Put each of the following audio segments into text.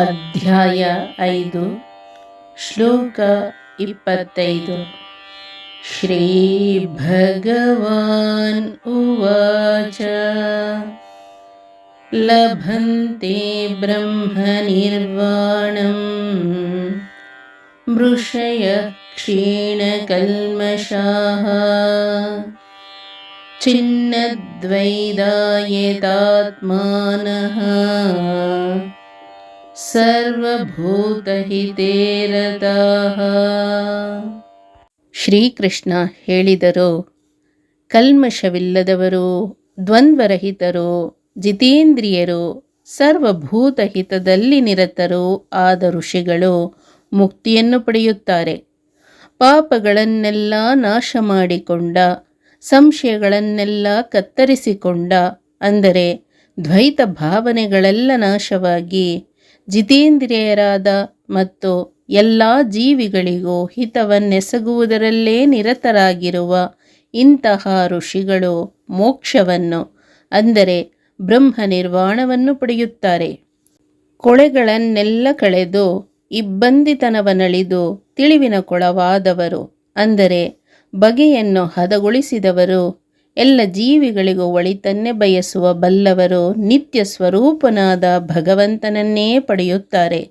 ಅಧ್ಯಾಯ ಐದು ಶ್ಲೋಕ ಇಪ್ಪತ್ತೈದು ಶ್ರೀ ಭಗವಾನ್ ಉವಾಚ ಲಭಂತೆ ಬ್ರಹ್ಮ ನಿರ್ವಾಣಂ ಮೃಷಯ ಕ್ಷೀಣಕಲ್ಮಷಾः छिन्नद्वैदायतात्मानः ಸರ್ವಭೂತಹಿತೇ ರತಾಃ ಶ್ರೀಕೃಷ್ಣ ಹೇಳಿದರು, ಕಲ್ಮಶವಿಲ್ಲದವರು, ದ್ವಂದ್ವರಹಿತರು, ಜಿತೇಂದ್ರಿಯರು, ಸರ್ವಭೂತಹಿತದಲ್ಲಿ ನಿರತರು ಆದ ಋಷಿಗಳು ಮುಕ್ತಿಯನ್ನು ಪಡೆಯುತ್ತಾರೆ. ಪಾಪಗಳನ್ನೆಲ್ಲ ನಾಶ ಮಾಡಿಕೊಂಡ ಸಂಶಯಗಳನ್ನೆಲ್ಲ ಕತ್ತರಿಸಿಕೊಂಡ, ಅಂದರೆ ದ್ವೈತ ಭಾವನೆಗಳೆಲ್ಲ ನಾಶವಾಗಿ ಜಿತೇಂದ್ರಿಯರಾದ ಮತ್ತು ಎಲ್ಲ ಜೀವಿಗಳಿಗೂ ಹಿತವನ್ನೆಸಗುವುದರಲ್ಲೇ ನಿರತರಾಗಿರುವ ಇಂತಹ ಋಷಿಗಳು ಮೋಕ್ಷವನ್ನು, ಅಂದರೆ ಬ್ರಹ್ಮ ನಿರ್ವಾಣವನ್ನು ಪಡೆಯುತ್ತಾರೆ. ಕೊಳೆಗಳನ್ನೆಲ್ಲ ಕಳೆದು ಇಬ್ಬಂದಿತನವನಳಿದು ತಿಳಿವಿನ ಕೊಳವಾದವರು, ಅಂದರೆ ಬಗೆಯನ್ನು ಹದಗೊಳಿಸಿದವರು ಎಲ್ಲ ಜೀವಿಗಳಿಗೂ ಒಳಿತನ್ನೇ ಬಯಸುವ ಬಲ್ಲವರು ನಿತ್ಯ ಸ್ವರೂಪನಾದ ಭಗವಂತನನ್ನೇ ಪಡೆಯುತ್ತಾರೆ.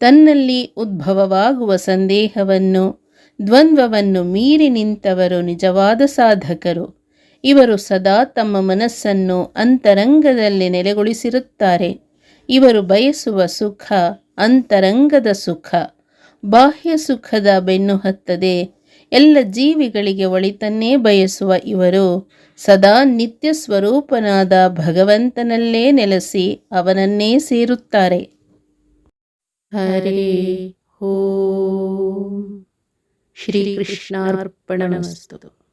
ತನ್ನಲ್ಲಿ ಉದ್ಭವವಾಗುವ ಸಂದೇಹವನ್ನು, ದ್ವಂದ್ವವನ್ನು ಮೀರಿ ನಿಂತವರು ನಿಜವಾದ ಸಾಧಕರು. ಇವರು ಸದಾ ತಮ್ಮ ಮನಸ್ಸನ್ನು ಅಂತರಂಗದಲ್ಲಿ ನೆಲೆಗೊಳಿಸಿರುತ್ತಾರೆ. ಇವರು ಬಯಸುವ ಸುಖ ಅಂತರಂಗದ ಸುಖ. ಬಾಹ್ಯ ಸುಖದ ಬೆನ್ನು ಹತ್ತದೆ. ಎಲ್ಲ ಜೀವಿಗಳಿಗೆ ಒಳಿತನ್ನೇ ಬಯಸುವ ಇವರು. ಸದಾ ನಿತ್ಯ ಸ್ವರೂಪನಾದ ಭಗವಂತನಲ್ಲೇ ನೆಲೆಸಿ ಅವನನ್ನೇ ಸೇರುತ್ತಾರೆ. ಹರೇ ಹೋ ಶ್ರೀಕೃಷ್ಣಾರ್ಪಣಮಸ್ತು